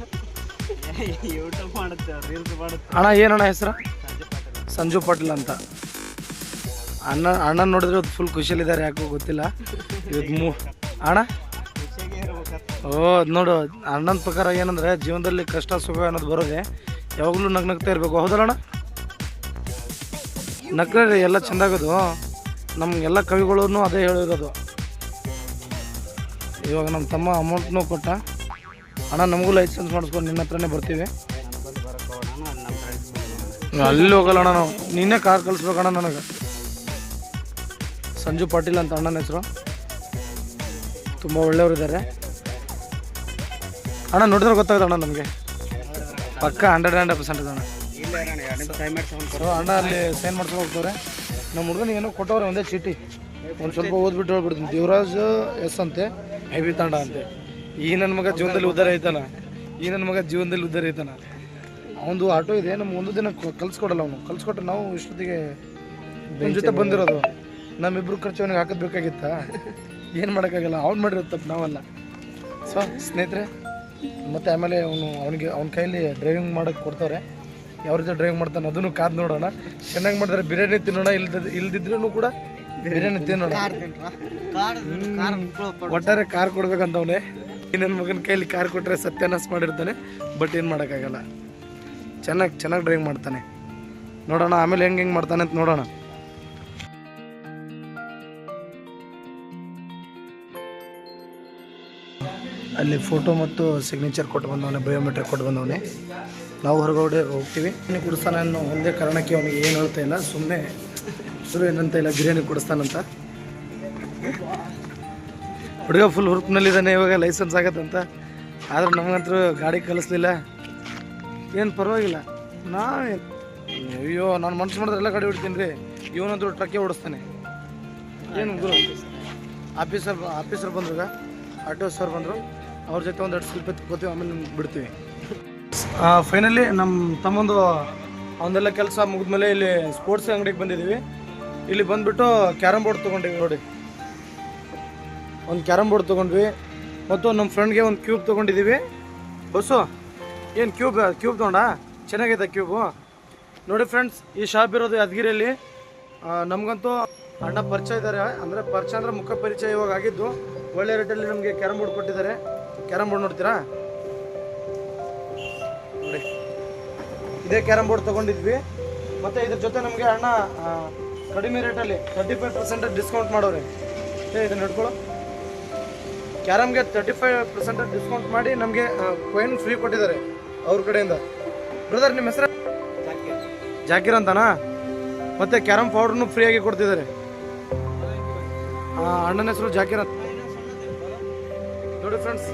Speaker 2: ಅಣ್ಣ, ಏನಣ್ಣ ಹೆಸರು? ಸಂಜು ಪಾಟೀಲ್ ಅಂತ. ಅಣ್ಣ ಅಣ್ಣ ನೋಡಿದ್ರೆ ಫುಲ್ ಖುಷಿಯಲ್ಲಿದ್ದಾರೆ, ಯಾಕೋ ಗೊತ್ತಿಲ್ಲ. ಇವತ್ತು ಮೂ ಅಣ್ಣ? ಓ, ಅದ್ ನೋಡು, ಅಣ್ಣನ ಪ್ರಕಾರ ಏನಂದ್ರೆ ಜೀವನದಲ್ಲಿ ಕಷ್ಟ, ಸುಖ ಅನ್ನೋದು ಬರೋದೆ ಯಾವಾಗಲೂ ನಗ್ ನಗ್ತಾ ಇರಬೇಕು. ಹೌದಲ್ಲ ಅಣ್ಣ? ನಗ್ರೆ ಎಲ್ಲ ಚೆಂದಾಗೋದು ನಮ್ಗೆಲ್ಲ ಕವಿಗಳೂ ಅದೇ ಹೇಳಿರೋದು. ಇವಾಗ ನಮ್ಮ ತಮ್ಮ ಅಮೌಂಟ್ನೂ ಕೊಟ್ಟ. ಅಣ್ಣ, ನಮಗೂ ಲೈಸೆನ್ಸ್ ಮಾಡಿಸ್ಕೊಂಡು ನಿನ್ನ ಹತ್ರನೇ ಬರ್ತೀವಿ. ಅಲ್ಲಿ ಹೋಗಲ್ಲ ಅಣ್ಣ ನಾವು. ನೀನೇ ಕಾರ್ ಕಳಿಸ್ಬೇಕಣ್ಣ ನನಗೆ. ಸಂಜು ಪಾಟೀಲ್ ಅಂತ ಅಣ್ಣನ ಹೆಸರು. ತುಂಬ ಒಳ್ಳೆಯವರಿದ್ದಾರೆ ಅಣ್ಣ, ನೋಡಿದ್ರೆ ಗೊತ್ತಾಗುತ್ತೆ ಅಣ್ಣ ನಮಗೆ. ಪಕ್ಕ ಹಂಡ್ರೆಡ್ ಹಂಡ್ರೆಡ್ ಪರ್ಸೆಂಟ್ ಅಣ್ಣ. ಸೊ ಅಣ್ಣ ಅಲ್ಲಿ ಸೈನ್ ಮಾಡ್ಸ್ಕೊಂಡು ಹೋಗ್ತಾರೆ. ನಮ್ಮ ಹುಡುಗನಿಗೆ ಏನೋ ಕೊಟ್ಟವ್ರೆ ಒಂದೇ ಚೀಟಿ. ಒಂದು ಸ್ವಲ್ಪ ಓದ್ಬಿಟ್ಟು ಹೇಳ್ಬಿಡ್ತೀನಿ. ದೇವರಾಜ್ ಎಸ್ ಅಂತೆ ಹೆವಿ ತಾಂಡ ಅಂತೆ. ಈ ನನ್ನ ಮಗ ಜೀವನದಲ್ಲಿ ಉದ್ದಾರ ಐತಾನ ಈ ನನ್ನ ಮಗ ಜೀವನದಲ್ಲಿ ಉದ್ದಾರ ಐತಾನ ಅವನದು ಆಟೋ ಇದೆ, ನಮ್ಗೆ ಒಂದು ದಿನ ಕಲ್ಸ್ಕೊಡಲ್ಲ ಅವನು. ಕಲ್ಸ್ಕೊಟ್ರೆ ನಾವು ಇಷ್ಟೊತ್ತಿಗೆ ನಮ್ಮ ಜೊತೆ ಬಂದಿರೋದು. ನಮ್ಮಿಬ್ರು ಖರ್ಚು ಅವನಿಗೆ ಹಾಕೋದು ಬೇಕಾಗಿತ್ತ? ಏನು ಮಾಡೋಕ್ಕಾಗಲ್ಲ. ಅವ್ನು ಮಾಡಿರೋ ತಪ್ಪು, ನಾವಲ್ಲ. ಸೊ ಸ್ನೇಹಿತರೆ, ಮತ್ತು ಆಮೇಲೆ ಅವನು, ಅವನಿಗೆ, ಅವ್ನ ಕೈಯಲ್ಲಿ ಡ್ರೈವಿಂಗ್ ಮಾಡೋಕ್ಕೆ ಕೊಡ್ತಾರೆ ಯಾವ ರೀತಿ ಡ್ರೈವ್ ಮಾಡ್ತಾನೆ ಅದನ್ನು ಕಾದ್ ನೋಡೋಣ. ಚೆನ್ನಾಗಿ ಮಾಡಿದ್ರೆ ಬಿರಿಯಾನಿ ತಿನ್ನೋಣ, ಇಲ್ದ ಇಲ್ದಿದ್ರೂ ಕೂಡ ಬಿರಿಯಾನಿ ತಿನ್ನೋಣ. ಒಟ್ಟಾರೆ ಕಾರ್ ಕೊಡ್ಬೇಕಂತವನೇ. ನನ್ನ ಮಗನ ಕೈಲಿ ಕಾರ್ ಕೊಟ್ಟರೆ ಸತ್ಯಾನಾಶ ಮಾಡಿರ್ತಾನೆ ಬಟ್ ಏನು ಮಾಡೋಕ್ಕಾಗಲ್ಲ. ಚೆನ್ನಾಗಿ ಚೆನ್ನಾಗಿ ಡ್ರೈವ್ ಮಾಡ್ತಾನೆ. ನೋಡೋಣ, ಆಮೇಲೆ ಹೆಂಗೆ ಹೆಂಗೆ ಮಾಡ್ತಾನೆ ಅಂತ ನೋಡೋಣ. ಅಲ್ಲಿ ಫೋಟೋ ಮತ್ತು ಸಿಗ್ನೇಚರ್ ಕೊಟ್ಟು ಬಂದವನೇ ಬಯೋಮೆಟ್ರಿಕ್ ಕೊಟ್ಟು ಬಂದವನೆ. ನಾವು ಹೊರಗಡೆ ಹೋಗ್ತೀವಿ. ಬಿರಿಯಾನಿ ಕೊಡಿಸ್ತಾನೆ ಅನ್ನೋ ಒಂದೇ ಕಾರಣಕ್ಕೆ ಅವನಿಗೆ ಏನು ಹೇಳ್ತಾ ಇಲ್ಲ. ಸುಮ್ಮನೆ ಶುರು ಏನಂತ ಇಲ್ಲ, ಬಿರಿಯಾನಿ ಕುಡಿಸ್ತಾನಂತ ಹುಡುಗ ಫುಲ್ ಹುರುಪಿನಲ್ಲಿದ್ದಾನೆ, ಇವಾಗ ಲೈಸೆನ್ಸ್ ಆಗತ್ತಂತ ಆದ್ರೆ ನಮಗಂತೂ ಗಾಡಿ ಕಲಿಸ್ಲಿಲ್ಲ. ಏನು ಪರವಾಗಿಲ್ಲ. ನಾ ಅಯ್ಯೋ, ನಾನು ಮನ್ಸು ಮಾಡಿದ್ರೆ ಎಲ್ಲ ಗಾಡಿ ಹೊಡಿತೀನಿ ರೀ. ಇವನಂತೂ ಟ್ರಕ್ಕೆ ಓಡಿಸ್ತಾನೆ. ಏನು ಗುರು? ಆಫೀಸರ್ ಆಫೀಸರ್ ಬಂದ್ರಾಗ ಆಟೋ ಸರ್ ಬಂದರು. ಅವ್ರ ಜೊತೆ ಒಂದೆರಡು ಸ್ವಲ್ಪ ತಗೋತೀವಿ ಆಮೇಲೆ ನಿಮ್ಗೆ ಬಿಡ್ತೀವಿ. ಫೈನಲಿ ನಮ್ಮ ತಮ್ಮಂದು ಅವನ್ನೆಲ್ಲ ಕೆಲಸ ಮುಗಿದ್ಮೇಲೆ ಇಲ್ಲಿ ಸ್ಪೋರ್ಟ್ಸ್ ಅಂಗಡಿಗೆ ಬಂದಿದ್ದೀವಿ. ಇಲ್ಲಿ ಬಂದ್ಬಿಟ್ಟು ಕ್ಯಾರಮ್ ಬೋರ್ಡ್ ತೊಗೊಂಡಿವಿ ನೋಡಿ. ಒಂದು ಕ್ಯಾರಮ್ ಬೋರ್ಡ್ ತೊಗೊಂಡ್ವಿ. ಮತ್ತು ನಮ್ಮ ಫ್ರೆಂಡ್ಗೆ ಒಂದು ಕ್ಯೂಬ್ ತೊಗೊಂಡಿದ್ದೀವಿ. ಬಸ್ಸು ಏನು ಕ್ಯೂಬ್ ಕ್ಯೂಬ್ ತೊಗೊಂಡ? ಚೆನ್ನಾಗೈತೆ ಕ್ಯೂಬು ನೋಡಿ ಫ್ರೆಂಡ್ಸ್ ಈ ಶಾಪ್ ಇರೋದು ಯಾದಗಿರಿಯಲ್ಲಿ. ನಮಗಂತೂ ಅಣ್ಣ ಪರಿಚಯ ಇದ್ದಾರೆ. ಅಂದರೆ ಪರಿಚಯ ಅಂದರೆ ಮುಖ ಪರಿಚಯ ಇವಾಗ ಆಗಿದ್ದು ಒಳ್ಳೆ ರೇಟಲ್ಲಿ ನಮಗೆ ಕ್ಯಾರಮ್ ಬೋರ್ಡ್ ಕೊಟ್ಟಿದ್ದಾರೆ. ಕ್ಯಾರಮ್ ಬೋರ್ಡ್ ನೋಡ್ತೀರಾ? ಇದೇ ಕ್ಯಾರಮ್ ಬೋರ್ಡ್ ತೊಗೊಂಡಿದ್ವಿ. ಮತ್ತು ಇದ್ರ ಜೊತೆ ನಮಗೆ ಅಣ್ಣ ಕಡಿಮೆ ರೇಟಲ್ಲಿ ತರ್ಟಿ ಫೈವ್ ಪರ್ಸೆಂಟ್ ಡಿಸ್ಕೌಂಟ್ ಮಾಡೋರಿ. ಏ, ಇದನ್ನು ಹಿಡ್ಕೊಳ್ಳೋ ಕ್ಯಾರಮ್ಗೆ ತರ್ಟಿ ಫೈವ್ ಪರ್ಸೆಂಟ್ ಡಿಸ್ಕೌಂಟ್ ಮಾಡಿ ನಮಗೆ ಕೊಯಿನ್ ಫ್ರೀ ಕೊಟ್ಟಿದ್ದಾರೆ ಅವ್ರ ಕಡೆಯಿಂದ. ಬ್ರದರ್ ನಿಮ್ಮ ಹೆಸರು? ಜಾಕಿರ್ ಅಂತನಾ? ಮತ್ತೆ ಕ್ಯಾರಮ್ ಪೌಡರ್ನು ಫ್ರೀಯಾಗಿ ಕೊಡ್ತಿದ್ದಾರೆ. ಅಣ್ಣನ ಹೆಸರು ಜಾಕಿರ್ ಅಂತ. ನೋಡಿ ಫ್ರೆಂಡ್ಸ್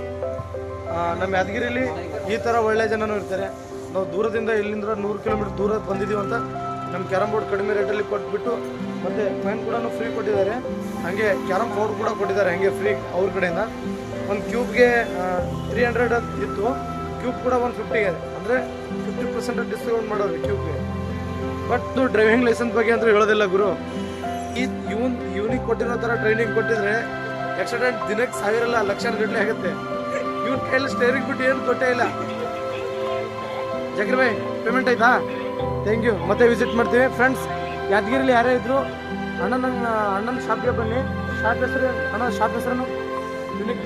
Speaker 2: ನಮ್ಮ ಯಾದಗಿರಿಲಿ ಈ ಥರ ಒಳ್ಳೆ ಜನನೂ ಇರ್ತಾರೆ. ನಾವು ದೂರದಿಂದ ಇಲ್ಲಿಂದ ನೂರು ಕಿಲೋಮೀಟರ್ ದೂರ ಬಂದಿದ್ದೀವಿ ಅಂತ ನಮ್ಮ ಕ್ಯಾರಮ್ ಬೋರ್ಡ್ ಕಡಿಮೆ ರೇಟಲ್ಲಿ ಕೊಟ್ಬಿಟ್ಟು ಮತ್ತು ಕಾಯಿನ್ ಕೂಡ ಫ್ರೀ ಕೊಟ್ಟಿದ್ದಾರೆ. ಹಾಗೆ ಕ್ಯಾರಮ್ ಬೋರ್ಡ್ ಕೂಡ ಕೊಟ್ಟಿದ್ದಾರೆ, ಹಾಗೆ ಫ್ರೀ ಅವ್ರ ಕಡೆಯಿಂದ. ಒಂದು ಕ್ಯೂಬ್ಗೆ ತ್ರೀ ಹಂಡ್ರೆಡ್ ಇತ್ತು. ಕ್ಯೂಬ್ ಕೂಡ ಒನ್ ಫಿಫ್ಟಿಗೆ ಅಂದರೆ ಫಿಫ್ಟಿ ಪರ್ಸೆಂಟ್ ಡಿಸ್ಕೌಂಟ್ ಮಾಡೋರು ಕ್ಯೂಬ್ಗೆ. ಬಟ್ ಡ್ರೈವಿಂಗ್ ಲೈಸೆನ್ಸ್ ಬಗ್ಗೆ ಅಂದರೆ ಹೇಳೋದಿಲ್ಲ ಗುರು. ಈ ಇವನ್, ಇವನಿಗೆ ಕೊಟ್ಟಿರೋ ಥರ ಟ್ರೈನಿಂಗ್ ಕೊಟ್ಟಿದ್ರೆ ಆಕ್ಸಿಡೆಂಟ್ ದಿನಕ್ಕೆ ಸಾವಿರ ಅಲ್ಲ ಲಕ್ಷ ಗಟ್ಟಲೆ ಆಗುತ್ತೆ. ಇವನ್ ಕೈಯಲ್ಲಿ ಸ್ಟೇರಿಂಗ್ ಬಿಟ್ಟು ಏನು ಕೊಟ್ಟೇ ಇಲ್ಲ. ಜಗ್ರಿ ಭಾಯ್ ಪೇಮೆಂಟ್ ಆಯ್ತಾ? ಥ್ಯಾಂಕ್ ಯು ಮತ್ತೆ ವಿಸಿಟ್ ಮಾಡ್ತೀವಿ. ಫ್ರೆಂಡ್ಸ್ ಯಾದಗಿರಿಲಿ ಯಾರೇ ಇದ್ರು ಅಣ್ಣನ ಅಣ್ಣನ ಶಾಪ್ಗೆ ಬನ್ನಿ. ಶಾಪ್ ಹೆಸರು, ಅಣ್ಣ ಶಾಪ್ ಹೆಸರು ಯುನಿಕ್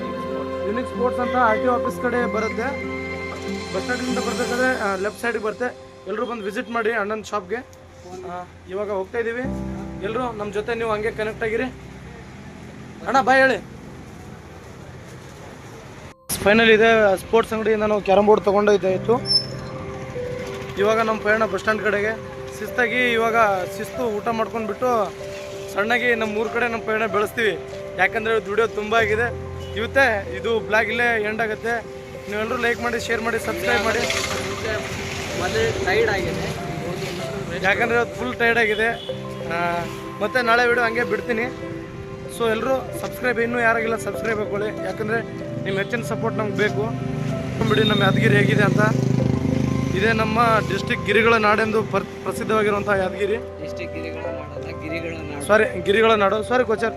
Speaker 2: ಯುನಿಕ್ ಸ್ಪೋರ್ಟ್ಸ್ ಅಂತ ಆರ್ ಟಿ ಆಫೀಸ್ ಕಡೆ ಬರುತ್ತೆ. ಬಸ್ ಸ್ಟ್ಯಾಂಡಿಂದ ಬರ್ಬೇಕಾದ್ರೆ ಲೆಫ್ಟ್ ಸೈಡಿಗೆ ಬರುತ್ತೆ. ಎಲ್ಲರೂ ಬಂದು ವಿಸಿಟ್ ಮಾಡಿ ಅಣ್ಣನ ಶಾಪ್ಗೆ ಇವಾಗ ಹೋಗ್ತಾ ಇದ್ದೀವಿ ಎಲ್ಲರೂ ನಮ್ಮ ಜೊತೆ ನೀವು ಹಂಗೆ ಕನೆಕ್ಟ್ ಆಗಿರಿ. ಅಣ್ಣ ಬಾಯ್ ಹೇಳಿ. ಫೈನಲ್ ಇದೆ ಸ್ಪೋರ್ಟ್ಸ್ ಅಂಗಡಿಯಿಂದ ನಾವು ಕ್ಯಾರಮ್ ಬೋರ್ಡ್ ತೊಗೊಂಡೋಯ್ತಾಯಿತ್ತು ಇವಾಗ ನಮ್ಮ ಪ್ರಯಾಣ ಬಸ್ ಸ್ಟ್ಯಾಂಡ್ ಕಡೆಗೆ. ಶಿಸ್ತಾಗಿ ಇವಾಗ ಶಿಸ್ತು ಊಟ ಮಾಡ್ಕೊಂಡ್ಬಿಟ್ಟು ಸಣ್ಣಗೆ ನಮ್ಮ ಊರ ಕಡೆ ನಮ್ಮ ಪ್ರಯಾಣ ಬೆಳೆಸ್ತೀವಿ. ಯಾಕಂದರೆ ದುಡಿಯೋದು ತುಂಬ ಆಗಿದೆ. ಇವತ್ತೆ ಇದು ಬ್ಲಾಗ್ ಇಲ್ಲೇ ಎಂಡ್ ಆಗುತ್ತೆ. ನೀವೆಲ್ಲರೂ ಲೈಕ್ ಮಾಡಿ ಶೇರ್ ಮಾಡಿ ಸಬ್ಸ್ಕ್ರೈಬ್ ಮಾಡಿ.
Speaker 3: ಮತ್ತೆ ಟೈರ್ಡ್ ಆಗಿದೆ.
Speaker 2: ಯಾಕಂದರೆ ಇವತ್ತು ಫುಲ್ ಟೈರ್ಡ್ ಆಗಿದೆ. ಮತ್ತು ಮತ್ತೆ ನಾಳೆ ವಿಡಿಯೋ ಹಂಗೆ ಬಿಡ್ತೀನಿ. ಸೊ ಎಲ್ಲರೂ ಸಬ್ಸ್ಕ್ರೈಬ್ ಇನ್ನೂ ಯಾರಾಗಿಲ್ಲ ಸಬ್ಸ್ಕ್ರೈಬ್ ಹಾಕೊಳ್ಳಿ ಯಾಕಂದರೆ ನಿಮ್ಮ ಹೆಚ್ಚಿನ ಸಪೋರ್ಟ್ ನಮ್ಗೆ ಬೇಕು. ಬಿಡಿ ನಮ್ಮ ಯಾದಗಿರಿ ಹೇಗಿದೆ ಅಂತ. ಇದೇ ನಮ್ಮ ಡಿಸ್ಟಿಕ್ ಗಿರಿಗಳ ನಾಡೆಂದು ಪ್ರಸಿದ್ಧವಾಗಿರುವಂತಹ ಯಾದಗಿರಿ.
Speaker 3: ಡಿಸ್ಟಿಕ್ ಗಿರಿಗಳ ನಾಡು.
Speaker 2: ಸಾರಿ ಗಿರಿಗಳ ನಾಡು. ಸಾರಿ ಕೋಚರ್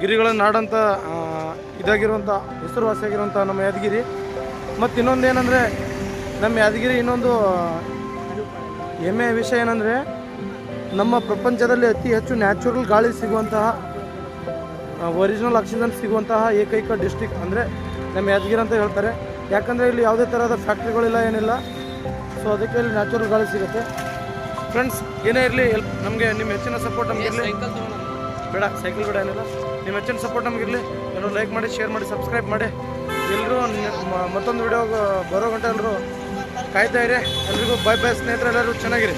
Speaker 2: ಗಿರಿಗಳ ನಾಡಂತ ಇದಾಗಿರುವಂತ ಇದಾಗಿರುವಂಥ ಹೆಸರುವಾಸಿಯಾಗಿರುವಂಥ ನಮ್ಮ ಯಾದಗಿರಿ. ಮತ್ತು ಇನ್ನೊಂದು ಏನಂದರೆ ನಮ್ಮ ಯಾದಗಿರಿ ಇನ್ನೊಂದು ಹೆಮ್ಮೆಯ ವಿಷಯ ಏನಂದರೆ ನಮ್ಮ ಪ್ರಪಂಚದಲ್ಲಿ ಅತಿ ಹೆಚ್ಚು ನ್ಯಾಚುರಲ್ ಗಾಳಿ ಸಿಗುವಂತಹ ಒರಿಜಿನಲ್ ಆಕ್ಸಿಜನ್ ಸಿಗುವಂತಹ ಏಕೈಕ ಡಿಸ್ಟಿಕ್ ಅಂದರೆ ನಮ್ಮ ಯಾದಗಿರಿ ಅಂತ ಹೇಳ್ತಾರೆ. ಯಾಕಂದರೆ ಇಲ್ಲಿ ಯಾವುದೇ ಥರದ ಫ್ಯಾಕ್ಟ್ರಿಗಳಿಲ್ಲ ಏನಿಲ್ಲ. ಸೊ ಅದಕ್ಕೆ ಇಲ್ಲಿ ನ್ಯಾಚುರಲ್ ಗಾಳಿ ಸಿಗುತ್ತೆ. ಫ್ರೆಂಡ್ಸ್ ಏನೇ ಇರಲಿ ನಮಗೆ ನಿಮ್ಮ ಹೆಚ್ಚಿನ ಸಪೋರ್ಟ್ ನಮಗೆ ಇರಲಿ. ಬೇಡ ಸೈಕಲ್ ಬೇಡ ಏನಿಲ್ಲ. ನಿಮ್ಮ ಹೆಚ್ಚಿನ ಸಪೋರ್ಟ್ ನಮಗಿರಲಿ ಎಲ್ಲರೂ ಲೈಕ್ ಮಾಡಿ ಶೇರ್ ಮಾಡಿ ಸಬ್ಸ್ಕ್ರೈಬ್ ಮಾಡಿ. ಎಲ್ಲರೂ ಮತ್ತೊಂದು ವಿಡಿಯೋ ಬರೋ ಗಂಟೆ ಎಲ್ಲರೂ ಕಾಯ್ತಾ ಇರಿ. ಎಲ್ರಿಗೂ ಬಾಯ್ ಬಾಯ್ ಸ್ನೇಹಿತರೆ ಎಲ್ಲರೂ ಚೆನ್ನಾಗಿರಿ.